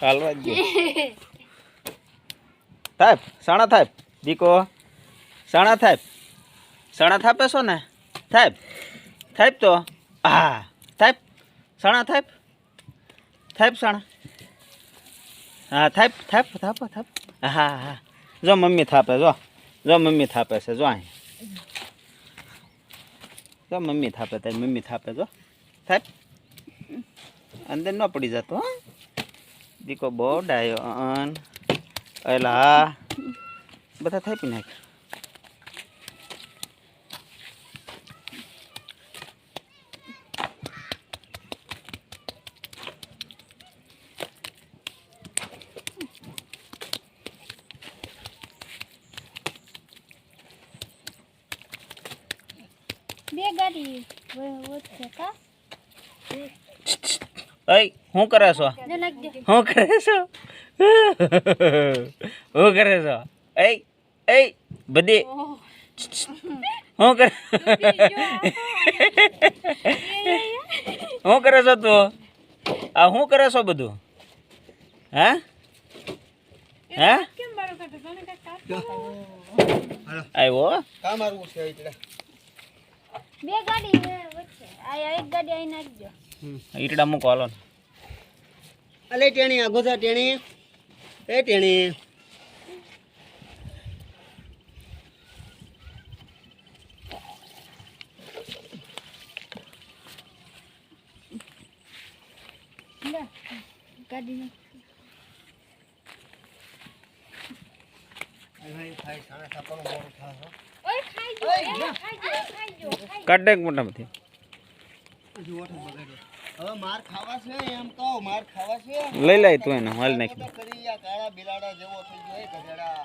હાલવા જ દે થાપ સાણા થાપ દીકો સાણા થાપ સાણા થાપે છો ને થાપ થાપ તો હા થાપ સાણા થાપ થાપ સાણા હા થાપ થાપ થાપ થાપ હા હા જો મમ્મી થાપે જો જો મમ્મી થાપે છે જો અહીં જો મમ્મી થાપે તારી મમ્મી થાપે જો થાપ અંદર ન પડી જતો હા દીકો બહુ ડાયો અન. એલા બધા થાપી નાખ બે ગાડી કા? અય શું કરે છો? શું કરે છો? શું કરે છો? એ એય બધી શું કરે શું કરે છો તું? આ શું કરે છો બધું? હા? હા? કેમ બારો કાઢો? તને આવ્યો બે ગાડી આ એક ગાડી અહીં નાખજો ઈટડા મૂકો હાલો. અલે ટેણી આગો ગોધા ટેણી. એ ટેણી. કાઢ હજુ ઓઠો બગાડ્યો. હવે માર ખાવા છે એમ તો માર ખાવા છે. લઈ લઈ તું એને હાલ નાખી કરી કાળા બિલાડા જેવો થઈ ગયો ગધેડા.